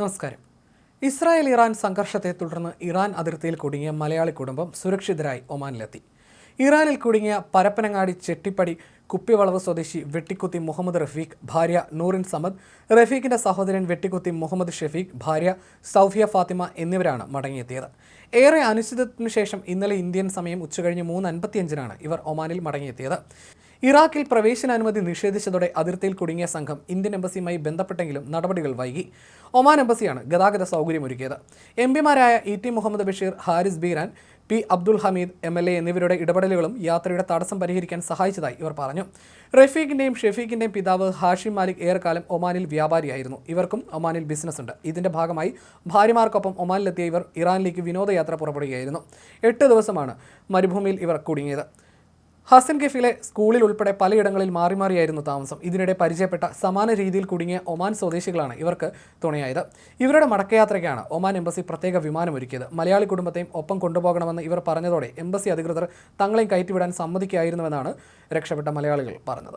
നമസ്കാരം. Israel Iran സംഘർഷത്തെ തുടർന്ന് ഇറാൻ അതിർത്തിയിൽ കുടുങ്ങിയ മലയാളി കുടുംബം സുരക്ഷിതരായി ഒമാനിലെത്തി. ഇറാനിൽ കുടുങ്ങിയ പരപ്പനങ്ങാടി ചെട്ടിപ്പടി കുപ്പിവളവ് സ്വദേശി വെട്ടിക്കുത്തി മുഹമ്മദ് റഫീഖ് ഭാര്യ നൂറിൻ സമദ് റഫീഖിന്റെ സഹോദരൻ വെട്ടിക്കുത്തി മുഹമ്മദ് ഷെഫീഖ് ഭാര്യ സൗഫിയ ഫാത്തിമ എന്നിവരാണ് മടങ്ങിയെത്തിയത്. ഏറെ അനിശ്ചിതത്തിനു ശേഷം ഇന്നലെ ഇന്ത്യൻ സമയം ഉച്ചകഴിഞ്ഞ് മൂന്ന് അൻപത്തിയഞ്ചിനാണ് ഇവർ ഒമാനിൽ മടങ്ങിയെത്തിയത്. ഇറാഖിൽ പ്രവേശനാനുമതി നിഷേധിച്ചതോടെ അതിർത്തിയിൽ കുടുങ്ങിയ സംഘം ഇന്ത്യൻ എംബസിയുമായി ബന്ധപ്പെട്ടെങ്കിലും നടപടികൾ വൈകി. ഒമാൻ എംബസിയാണ് ഗതാഗത സൗകര്യമൊരുക്കിയത്. M പിമാരായ E T Muhammad Basheer Haris Beeran P Abdul Hameed M L A എന്നിവരുടെ ഇടപെടലുകളും യാത്രയുടെ തടസ്സം പരിഹരിക്കാൻ സഹായിച്ചതായി ഇവർ പറഞ്ഞു. റഫീഖിന്റെയും ഷെഫീഖിന്റെയും പിതാവ് ഹാഷിം മാലിക് ഏറെക്കാലം ഒമാനിൽ വ്യാപാരിയായിരുന്നു. ഇവർക്കും ഒമാനിൽ ബിസിനസ് ഉണ്ട് ഇതിന്റെ ഭാഗമായി ഭാര്യമാർക്കൊപ്പം ഒമാനിലെത്തിയ ഇവർ ഇറാനിലേക്ക് വിനോദയാത്ര പുറപ്പെടുകയായിരുന്നു. എട്ട് ദിവസമാണ് മരുഭൂമിയിൽ ഇവർ കുടുങ്ങിയത്. ഹസൻ കെഫിലെ സ്കൂളിൽ ഉൾപ്പെടെ പലയിടങ്ങളിൽ മാറി മാറിയായിരുന്നു താമസം. ഇതിനിടെ പരിചയപ്പെട്ട സമാന രീതിയിൽ കുടുങ്ങിയ ഒമാൻ സ്വദേശികളാണ് ഇവർക്ക് തുണയായത്. ഇവരുടെ മടക്കയാത്രയ്ക്കാണ് ഒമാൻ എംബസി പ്രത്യേക വിമാനം ഒരുക്കിയത് മലയാളി കുടുംബത്തെയും ഒപ്പം കൊണ്ടുപോകണമെന്ന് ഇവർ പറഞ്ഞതോടെ എംബസി അധികൃതർ തങ്ങളെയും കയറ്റിവിടാൻ സമ്മതിക്കായിരുന്നുവെന്നാണ് രക്ഷപ്പെട്ട മലയാളികൾ പറഞ്ഞത്.